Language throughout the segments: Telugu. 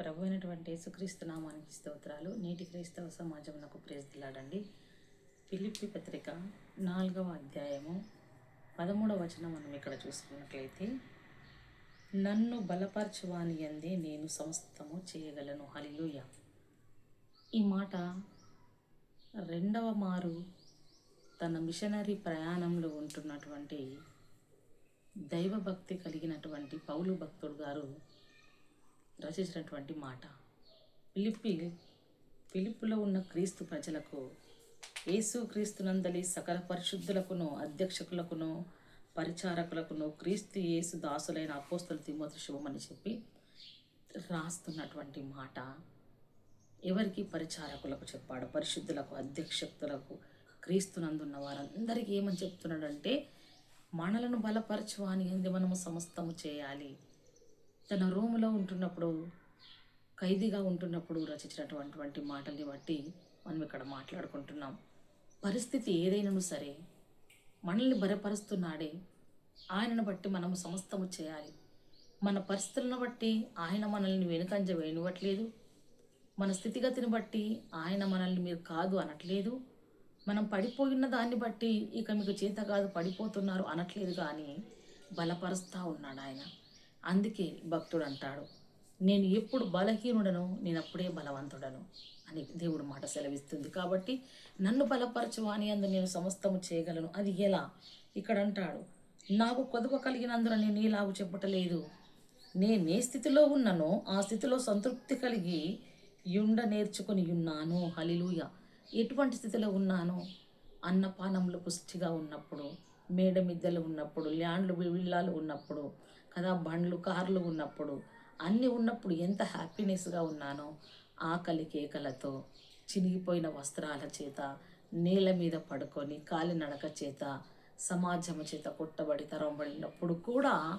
ప్రభు అయినటువంటి యేసుక్రీస్తు నామానికి స్తోత్రాలు. నేటి క్రైస్తవ సమాజం నాకు ప్రేస్తులాడండి పిలిపి పత్రిక నాలుగవ అధ్యాయము పదమూడవ వచనం మనం ఇక్కడ చూసుకున్నట్లయితే నన్ను బలపరచువాని అందే నేను సమస్తము చేయగలను. హలిలుయ ఈ మాట రెండవ మారు తన మిషనరీ ప్రయాణంలో ఉంటున్నటువంటి దైవభక్తి కలిగినటువంటి పౌలు భక్తుడు గారు రచించినటువంటి మాట. పిలిపి పిలుపులో ఉన్న క్రీస్తు ప్రజలకు యేసు క్రీస్తునందలి సకల పరిశుద్ధులకును అధ్యక్షకులకును పరిచారకులకును క్రీస్తు యేసు దాసులైన అపోస్తుల తిమ్మతి శుభమని చెప్పి రాస్తున్నటువంటి మాట. ఎవరికి పరిచారకులకు చెప్పాడు? పరిశుద్ధులకు అధ్యక్షకులకు క్రీస్తునందున్న వారందరికీ ఏమని చెప్తున్నాడంటే మనలను బలపరచువాని ఎందు మనము సమస్తము చేయాలి. తన రూములో ఉంటున్నప్పుడు ఖైదీగా ఉంటున్నప్పుడు రచించినటువంటి మాటల్ని బట్టి మనం ఇక్కడ మాట్లాడుకుంటున్నాం. పరిస్థితి ఏదైనాను సరే మనల్ని బలపరుస్తున్నాడే. ఆయనను బట్టి మనం సమస్తము చేయాలి. మన పరిస్థితులను బట్టి ఆయన మనల్ని వెనుకంజ వేయనివ్వట్లేదు. మన స్థితిగతిని బట్టి ఆయన మనల్ని మీరు కాదు అనట్లేదు. మనం పడిపోయిన దాన్ని బట్టి ఇక మీకు చేత కాదు పడిపోతున్నారు అనట్లేదు కానీ బలపరుస్తూ ఉన్నాడు ఆయన అందుకే భక్తుడు అంటాడు నేను ఎప్పుడు బలహీనుడను నేను అప్పుడే బలవంతుడను అని దేవుడు మాట సెలవిస్తుంది. కాబట్టి నన్ను బలపరచువా అని అందు నేను సమస్తము చేయగలను. అది ఎలా? ఇక్కడ అంటాడు నాకు కొదువ కలిగినందున నేను ఇలాగు చెప్పటలేదు. నేను ఏ స్థితిలో ఉన్నానో ఆ స్థితిలో సంతృప్తి కలిగి యుండ నేర్చుకొని ఉన్నాను. హలిలుయ ఎటువంటి స్థితిలో ఉన్నాను అన్నపానములు పుష్టిగా ఉన్నప్పుడు మేడ మిద్దెలు ఉన్నప్పుడు ల్యాండ్లు విల్లాలు ఉన్నప్పుడు కదా బండ్లు కార్లు ఉన్నప్పుడు. అన్నీ ఉన్నప్పుడు ఎంత హ్యాపీనెస్గా ఉన్నానో ఆకలి కేకలతో చినిగిపోయిన వస్త్రాల చేత నేల మీద పడుకొని కాలినడక చేత సమాజం చేత కొట్టబడి తరంబడినప్పుడు కూడా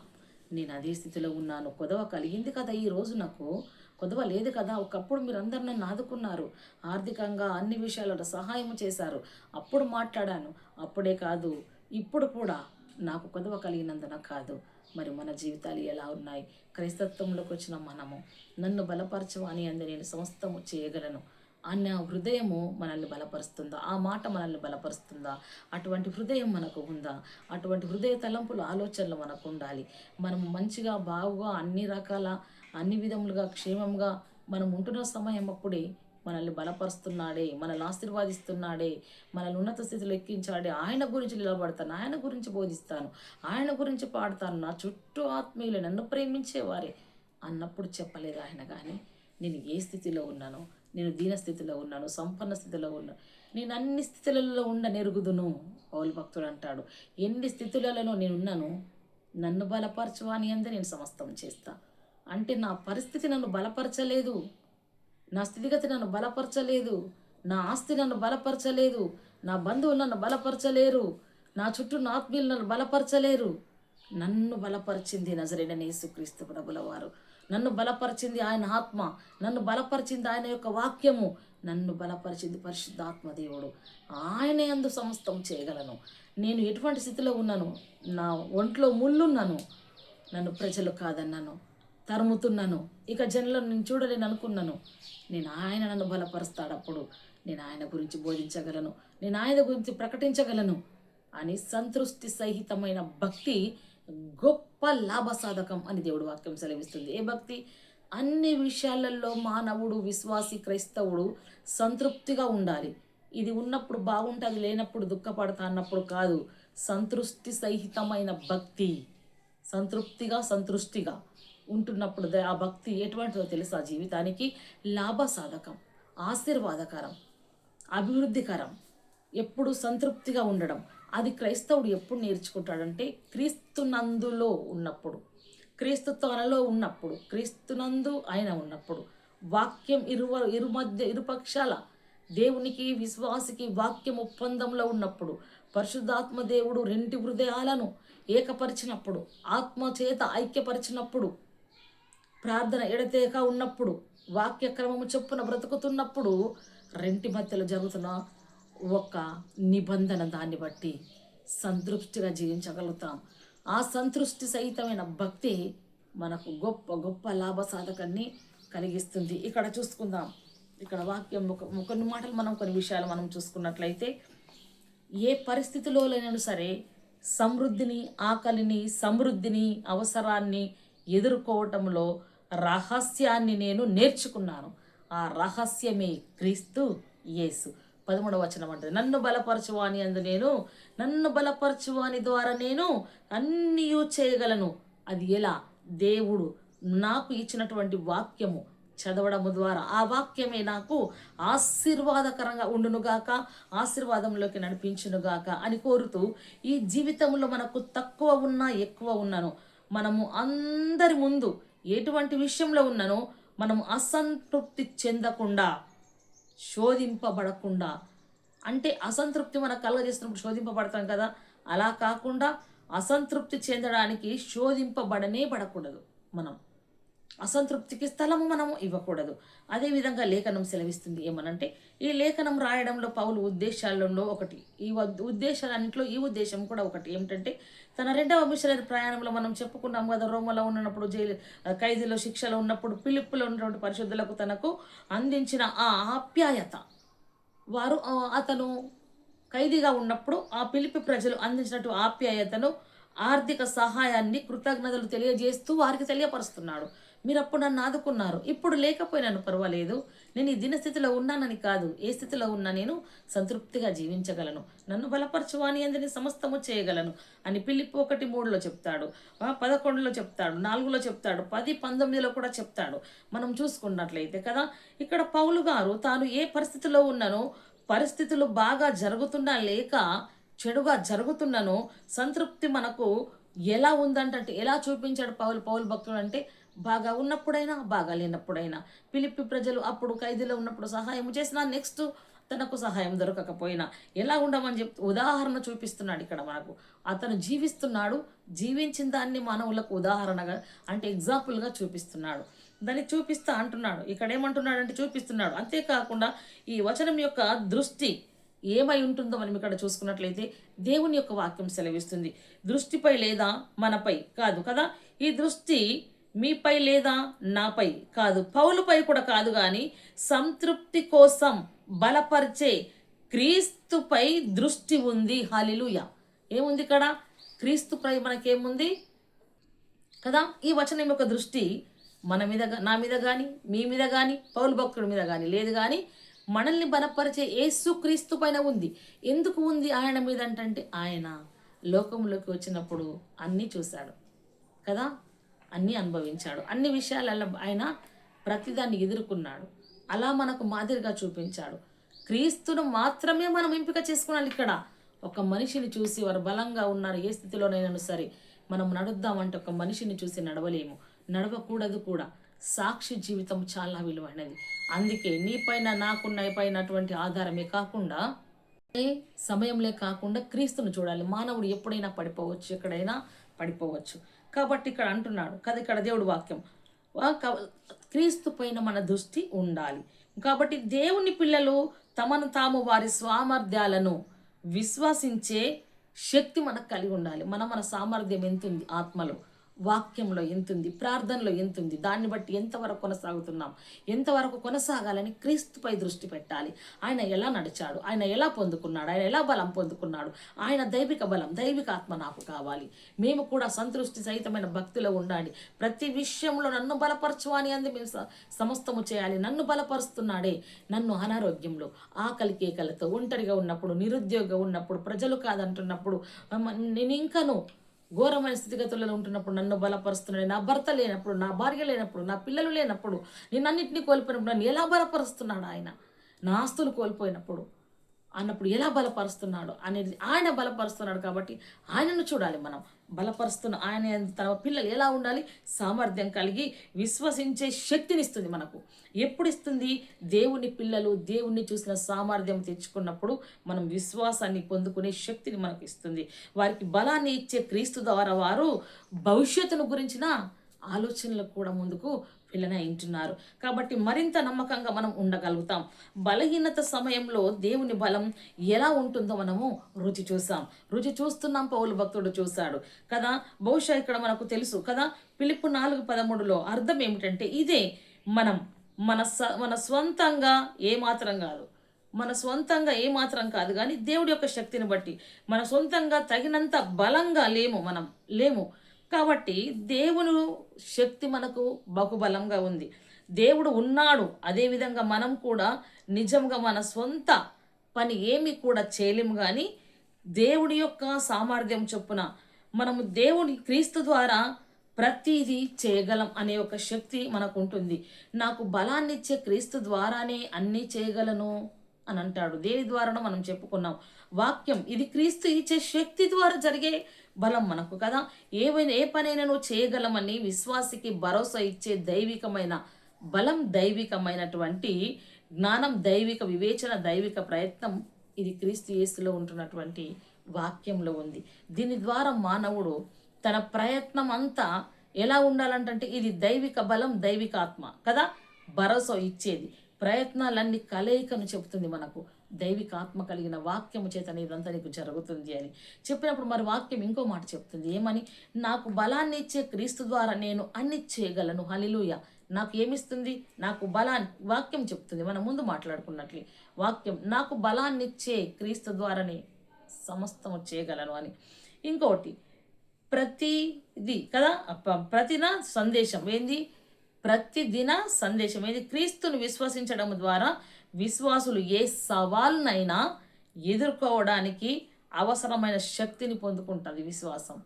నేను అదే స్థితిలో ఉన్నాను. కొదవ కలిగింది కదా ఈ రోజు నాకు. కొదవ లేదు కదా. ఒకప్పుడు మీరు అందరు నన్ను ఆదుకున్నారు. ఆర్థికంగా అన్ని విషయాలలో సహాయం చేశారు. అప్పుడు మాట్లాడాను. అప్పుడే కాదు ఇప్పుడు కూడా నాకు కొదవ కలిగినందున కాదు. మరి మన జీవితాలు ఎలా ఉన్నాయి? క్రైస్తత్వంలోకి వచ్చిన మనము నన్ను బలపరచు అని అంది నేను సమస్తము చేయగలను. అన్న హృదయము మనల్ని బలపరుస్తుందా? ఆ మాట మనల్ని బలపరుస్తుందా? అటువంటి హృదయం మనకు ఉందా? అటువంటి హృదయ తలంపులు ఆలోచనలు మనకు ఉండాలి. మనం మంచిగా బాగుగా అన్ని రకాల అన్ని విధములుగా క్షేమంగా మనం ఉంటున్న సమయం అప్పుడే మనల్ని బలపరుస్తున్నాడే మనల్ని ఆశీర్వాదిస్తున్నాడే మనల్ని ఉన్నత స్థితిలో ఎక్కించాడే. ఆయన గురించి నిలబడతాను ఆయన గురించి బోధిస్తాను ఆయన గురించి పాడతాను. నా చుట్టూ ఆత్మీయులు నన్ను ప్రేమించేవారే అన్నప్పుడు చెప్పలేదు ఆయన కానీ నేను ఏ స్థితిలో ఉన్నానో నేను దీన స్థితిలో ఉన్నాను సంపన్న స్థితిలో ఉన్నాను నేను అన్ని స్థితులలో ఉండ నెరుగుదును పౌలు భక్తుడు అంటాడు. ఎన్ని స్థితులలో నేను ఉన్నాను నన్ను బలపరచువాని అందే నేను సమస్తం చేస్తా. అంటే నా పరిస్థితి నన్ను బలపరచలేదు. నా స్థితిగతి నన్ను బలపరచలేదు. నా ఆస్తి నన్ను బలపరచలేదు. నా బంధువులు నన్ను బలపరచలేరు. నా చుట్టూ నా ఆత్మీయులు నన్ను బలపరచలేరు. నన్ను బలపరిచింది నజరైన యేసుక్రీస్తు ప్రభుల వారు. నన్ను బలపరిచింది ఆయన ఆత్మ. నన్ను బలపరిచింది ఆయన యొక్క వాక్యము. నన్ను బలపరిచింది పరిశుద్ధాత్మ దేవుడు. ఆయన అందు సమస్తం చేయగలను. నేను ఎటువంటి స్థితిలో ఉన్నాను? నా ఒంట్లో ముళ్ళున్నాను. నన్ను ప్రజలు కాదన్నాను. తరుముతున్నాను. ఇక జనంలో నేను చూడలేను అనుకున్నాను నేను ఆయన నన్ను బలపరుస్తాడు అప్పుడు నేను ఆయన గురించి బోధించగలను. నేను ఆయన గురించి ప్రకటించగలను. అని సంతృష్టి సహితమైన భక్తి గొప్ప లాభసాధకం అని దేవుడు వాక్యం సెలవిస్తుంది. ఏ భక్తి? అన్ని విషయాలలో మానవుడు విశ్వాసి క్రైస్తవుడు సంతృప్తిగా ఉండాలి. ఇది ఉన్నప్పుడు బాగుంటుంది లేనప్పుడు దుఃఖపడతా అన్నప్పుడు కాదు. సంతృష్టి సహితమైన భక్తి. సంతృప్తిగా సంతృష్టిగా. ఉంటున్నప్పుడు ద- ఆ భక్తి ఎటువంటిదో తెలుసా జీవితానికి. లాభసాధకం ఆశీర్వాదకరం అభివృద్ధికరం ఎప్పుడు సంతృప్తిగా ఉండడం. అది క్రైస్తవుడు ఎప్పుడు నేర్చుకుంటాడంటే క్రీస్తునందులో ఉన్నప్పుడు క్రీస్తు త్వరలో ఉన్నప్పుడు క్రీస్తునందు ఆయన ఉన్నప్పుడు. వాక్యం ఇరువ ఇరు మధ్య ఇరుపక్షాల దేవునికి విశ్వాసికి వాక్యం ఒప్పందంలో ఉన్నప్పుడు పరిశుద్ధాత్మ దేవుడు రెంటి హృదయాలను ఏకపరిచినప్పుడు ఆత్మ చేత ఐక్యపరిచినప్పుడు ప్రార్థన ఎడతేక ఉన్నప్పుడు వాక్యక్రమము చొప్పున బ్రతుకుతున్నప్పుడు రెంటి మధ్యలో జరుగుతున్న ఒక నిబంధన దాన్ని బట్టి సంతృప్తిగా జీవించగలుగుతాం. ఆ సంతృష్టి సహితమైన భక్తి మనకు గొప్ప గొప్ప లాభ సాధకాన్ని కలిగిస్తుంది. ఇక్కడ చూసుకుందాం. ఇక్కడ వాక్యం ఒక కొన్ని మాటలు మనం కొన్ని విషయాలు మనం చూసుకున్నట్లయితే ఏ పరిస్థితిలోనైనా సరే సమృద్ధిని ఆకలిని సమృద్ధిని అవసరాన్ని ఎదుర్కోవటంలో రహస్యాన్ని నేను నేర్చుకున్నాను. ఆ రహస్యమే క్రీస్తు యేసు. పదమూడవ వచనం అంటే నన్ను బలపరచువాని అందు నేను నన్ను బలపరచువాని ద్వారా నేను అన్నీ చేయగలను. అది ఎలా? దేవుడు నాకు ఇచ్చినటువంటి వాక్యము చదవడము ద్వారా. ఆ వాక్యమే నాకు ఆశీర్వాదకరంగా ఉండునుగాక ఆశీర్వాదంలోకి నడిపించునుగాక అని కోరుతూ ఈ జీవితంలో మనకు తక్కువ ఉన్నా ఎక్కువ ఉన్నాను. మనము అందరి ముందు ఎటువంటి విషయంలో ఉన్ననో మనము అసంతృప్తి చెందకుండా శోధింపబడకుండా అంటే అసంతృప్తి మనకు కలగజేస్తున్నప్పుడు శోధింపబడతాం కదా? అలా కాకుండా అసంతృప్తి చెందడానికి శోధింపబడనే పడకూడదు మనం. అసంతృప్తికి స్థలము మనము ఇవ్వకూడదు. అదేవిధంగా లేఖనం సెలవిస్తుంది ఏమనంటే ఈ లేఖనం రాయడంలో పౌలు ఉద్దేశాలలో ఒకటి. ఈ ఉద్దేశాలన్నింటిలో ఈ ఉద్దేశం కూడా ఒకటి. ఏమిటంటే తన రెండవ మిషనరీ ప్రయాణంలో మనం చెప్పుకున్నాం కదా రోమలో ఉన్నప్పుడు జైలు ఖైదీలో శిక్షలో ఉన్నప్పుడు పిలుపులో ఉన్నటువంటి పరిశుద్ధులకు తనకు అందించిన ఆ ఆప్యాయత. వారు అతను ఖైదీగా ఉన్నప్పుడు ఆ పిలిపి ప్రజలు అందించినట్టు ఆప్యాయతను ఆర్థిక సహాయాన్ని కృతజ్ఞతలు తెలియజేస్తూ వారికి తెలియపరుస్తున్నాడు. మీరు అప్పుడు నన్ను ఆదుకున్నారు. ఇప్పుడు లేకపోయినాను పర్వాలేదు. నేను ఈ దినస్థితిలో ఉన్నానని కాదు. ఏ స్థితిలో ఉన్నా నేను సంతృప్తిగా జీవించగలను. నన్ను బలపరచువాని అందని సమస్తము చేయగలను అని పిలిపి ఒకటి మూడులో చెప్తాడు. పదకొండులో చెప్తాడు. నాలుగులో చెప్తాడు. పది పంతొమ్మిదిలో కూడా చెప్తాడు. మనం చూసుకున్నట్లయితే కదా ఇక్కడ పౌలు గారు తాను ఏ పరిస్థితిలో ఉన్నానో పరిస్థితులు బాగా జరుగుతున్నా లేక చెడుగా జరుగుతున్నను సంతృప్తి మనకు ఎలా ఉందంటే ఎలా చూపించాడు పౌలు? పౌలు భక్తుడు అంటే బాగా ఉన్నప్పుడైనా బాగా లేనప్పుడైనా పిలిపి ప్రజలు అప్పుడు ఖైదీలో ఉన్నప్పుడు సహాయం చేసిన నెక్స్ట్ తనకు సహాయం దొరకకపోయినా. ఎలా ఉండమని చెప్తూ ఉదాహరణ చూపిస్తున్నాడు ఇక్కడ మనకు. అతను జీవిస్తున్నాడు జీవించిన దాన్ని మానవులకు ఉదాహరణగా అంటే ఎగ్జాంపుల్గా చూపిస్తున్నాడు. దాన్ని చూపిస్తా అంటున్నాడు. ఇక్కడ ఏమంటున్నాడు అంటే చూపిస్తున్నాడు. అంతేకాకుండా ఈ వచనం యొక్క దృష్టి ఏమై ఉంటుందో మనం ఇక్కడ చూసుకున్నట్లయితే దేవుని యొక్క వాక్యం సెలవిస్తుంది. దృష్టిపై లేదా మనపై కాదు కదా? ఈ దృష్టి మీపై లేదా నాపై కాదు. పౌలుపై కూడా కాదు కానీ సంతృప్తి కోసం బలపరిచే క్రీస్తుపై దృష్టి ఉంది. హాలిలుయ ఏముంది ఇక్కడ? క్రీస్తుపై మనకేముంది? కదా ఈ వచనం యొక్క దృష్టి మన మీద నా మీద కానీ మీ మీద కానీ పౌలు భక్తుడి మీద కానీ లేదు కానీ మనల్ని బలపరిచే యేసు క్రీస్తు పైన ఉంది. ఎందుకు ఉంది ఆయన మీద అంటే ఆయన లోకంలోకి వచ్చినప్పుడు అన్నీ చూశాడు. కదా? అన్నీ అనుభవించాడు. అన్ని విషయాలలో ఆయన ప్రతిదాన్ని ఎదుర్కొన్నాడు. అలా మనకు మాదిరిగా చూపించాడు. క్రీస్తును మాత్రమే మనం ఎంపిక చేసుకున్నాలి ఇక్కడ. ఒక మనిషిని చూసి వారు బలంగా ఉన్నారు ఏ స్థితిలోనైనా సరే. మనం నడుద్దామంటే ఒక మనిషిని చూసి నడవలేము. నడవకూడదు కూడా. సాక్షి జీవితం చాలా విలువైనది. అందుకే నీపైన నాకున్న పైనటువంటి ఆధారమే కాకుండా ఏ సమయంలో కాకుండా క్రీస్తును చూడాలి. మానవుడు ఎప్పుడైనా పడిపోవచ్చు ఎక్కడైనా పడిపోవచ్చు. కాబట్టి ఇక్కడ అంటున్నాడు కదా ఇక్కడ దేవుడు వాక్యం. వా- క్రీస్తు పైన మన దృష్టి ఉండాలి. కాబట్టి దేవుని పిల్లలు తమను తాము వారి సామర్థ్యాలను విశ్వసించే శక్తి మనకు కలిగి ఉండాలి. మన మన సామర్థ్యం ఎంతుంది? ఆత్మలో. వాక్యంలో ఎంతుంది ప్రార్థనలో ఎంతుంది దాన్ని బట్టి ఎంతవరకు కొనసాగుతున్నాం ఎంతవరకు కొనసాగాలని క్రీస్తుపై దృష్టి పెట్టాలి. ఆయన ఎలా నడిచాడు ఆయన ఎలా పొందుకున్నాడు ఆయన ఎలా బలం పొందుకున్నాడు ఆయన దైవిక బలం దైవిక ఆత్మ నాకు కావాలి. మేము కూడా సంతృష్టి సహితమైన భక్తిలో ఉండాలి ప్రతి విషయంలో నన్ను బలపరచు అని అంది మేము సమస్తము చేయాలి. నన్ను బలపరుస్తున్నాడే నన్ను అనారోగ్యంలో ఆకలి కేకలతో ఒంటరిగా ఉన్నప్పుడు నిరుద్యోగం ఉన్నప్పుడు ప్రజలు కాదంటున్నప్పుడు నేను ఇంకను ఘోరమైన స్థితిగతులలో ఉంటున్నప్పుడు నన్ను బలపరుస్తున్నాడు. నా భర్త లేనప్పుడు నా భార్య లేనప్పుడు నా పిల్లలు లేనప్పుడు నేను అన్నింటినీ కోల్పోయినప్పుడు నన్ను ఎలా బలపరుస్తున్నాడు ఆయన? నా ఆస్తులు కోల్పోయినప్పుడు. అన్నప్పుడు ఎలా బలపరుస్తున్నాడు అనేది ఆయన బలపరుస్తున్నాడు కాబట్టి ఆయనను చూడాలి మనం. బలపరుస్తున్న ఆయన తన పిల్లలు ఎలా ఉండాలి? సామర్థ్యం కలిగి విశ్వసించే శక్తిని ఇస్తుంది మనకు. ఎప్పుడు ఇస్తుంది దేవుని పిల్లలు దేవుణ్ణి చూసిన సామర్థ్యం తెచ్చుకున్నప్పుడు మనం విశ్వాసాన్ని పొందుకునే శక్తిని మనకు ఇస్తుంది. వారికి బలాన్ని ఇచ్చే క్రీస్తు ద్వారా వారు భవిష్యత్తును గురించిన ఆలోచనలు కూడా ముందుకు వింటున్నారు కాబట్టి మరింత నమ్మకంగా మనం ఉండగలుగుతాం. బలహీనత సమయంలో దేవుని బలం ఎలా ఉంటుందో మనము రుచి చూసాం రుచి చూస్తున్నాం పౌలు భక్తుడు చూశాడు. కదా? బహుశా ఇక్కడ మనకు తెలుసు కదా? పిలుపు నాలుగు పదమూడులో అర్థం ఏమిటంటే ఇదే మనం మన స మన స్వంతంగా ఏమాత్రం కాదు. మన సొంతంగా ఏమాత్రం కాదు కానీ దేవుడి యొక్క శక్తిని బట్టి మన సొంతంగా తగినంత బలంగా లేము మనం. లేము. కాబట్టి దేవుని శక్తి మనకు బహుబలంగా ఉంది. దేవుడు ఉన్నాడు. అదేవిధంగా మనం కూడా నిజంగా మన సొంత పని ఏమి కూడా చేయలేము కానీ దేవుడి యొక్క సామర్థ్యం చొప్పున మనము దేవుని క్రీస్తు ద్వారా ప్రతిదీ చేయగలం అనే ఒక శక్తి మనకు ఉంటుంది నాకు బలాన్నిచ్చే క్రీస్తు ద్వారానే అన్నీ చేయగలను అని అంటాడు. దేని ద్వారానో మనం చెప్పుకున్నాం. వాక్యం. ఇది క్రీస్తు ఇచ్చే శక్తి ద్వారా జరిగే బలం మనకు కదా. ఏవైనా ఏ పనైనా నువ్వు చేయగలమని విశ్వాసికి భరోసా ఇచ్చే దైవికమైన బలం దైవికమైనటువంటి జ్ఞానం దైవిక వివేచన దైవిక ప్రయత్నం ఇది క్రీస్తు యేసులో ఉంటున్నటువంటి వాక్యంలో ఉంది. దీని ద్వారా మానవుడు తన ప్రయత్నం అంతా ఎలా ఉండాలంటే ఇది దైవిక బలం దైవిక ఆత్మ కదా. భరోసా ఇచ్చేది. ప్రయత్నాలన్నీ కలయికను చెబుతుంది మనకు. దైవిక ఆత్మ కలిగిన వాక్యము చేత ఇదంతా నీకు జరుగుతుంది అని. చెప్పినప్పుడు మరి వాక్యం ఇంకో మాట చెప్తుంది. ఏమని? నాకు బలాన్ని ఇచ్చే క్రీస్తు ద్వారా నేను అన్ని చేయగలను. హలిలుయ నాకు ఏమిస్తుంది? నాకు బలాన్ని వాక్యం చెప్తుంది. మనం ముందు మాట్లాడుకున్నట్లే. వాక్యం నాకు బలాన్ని ఇచ్చే క్రీస్తు ద్వారానే సమస్తము చేయగలను అని. ఇంకోటి ప్రతిది కదా? ప్రతిన సందేశం. ఏంది? ప్రతిదిన సందేశం. ఏంది? క్రీస్తును విశ్వసించడం ద్వారా విశ్వాసులు ఏ సవాల్నైనా ఎదుర్కోవడానికి అవసరమైన శక్తిని పొందుకుంటుంది విశ్వాసం.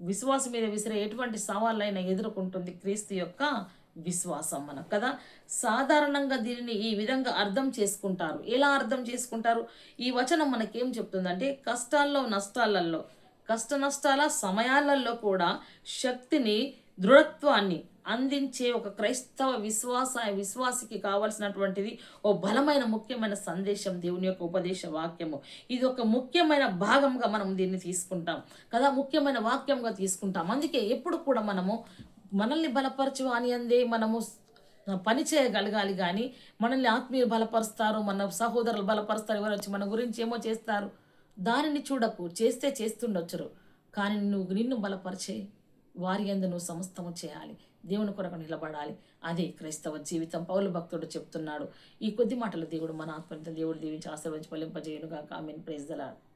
విశ్వాసం మీద విసిరే ఎటువంటి సవాళ్ళైనా ఎదుర్కొంటుంది క్రీస్తు యొక్క విశ్వాసం మనకు కదా. సాధారణంగా దీనిని ఈ విధంగా అర్థం చేసుకుంటారు. ఎలా అర్థం చేసుకుంటారు? ఈ వచనం మనకేం చెప్తుందంటే కష్టాల్లో నష్టాలలో కష్ట నష్టాల సమయాలలో కూడా శక్తిని దృఢత్వాన్ని అందించే ఒక క్రైస్తవ విశ్వాస విశ్వాసికి కావలసినటువంటిది ఓ బలమైన ముఖ్యమైన సందేశం దేవుని యొక్క ఉపదేశ వాక్యము. ఇది ఒక ముఖ్యమైన భాగంగా మనం దీన్ని తీసుకుంటాం. కదా ముఖ్యమైన వాక్యంగా తీసుకుంటాం. అందుకే ఎప్పుడు కూడా మనము మనల్ని బలపరచు అని అందే మనము పని చేయగలగాలి కానీ మనల్ని ఆత్మీయులు బలపరుస్తారు మన సహోదరులు బలపరుస్తారు ఎవరు వచ్చి మన గురించి ఏమో చేస్తారు. దానిని చూడకు చేస్తే చేస్తుండొచ్చరు. కానీ నువ్వు నిన్ను బలపరిచే వారి అందు నువ్వు సమస్తము చేయాలి. దేవుని కొరకు నిలబడాలి. అదే క్రైస్తవ జీవితం. పౌలు భక్తుడు చెప్తున్నాడు. ఈ కొద్ది మాటలు దేవుడు మన ఆత్మతో దేవుడు దీవించి ఆశీర్వదించి ఫలింపజేయునుగా కామెన్ ప్రైజ్ దలాడు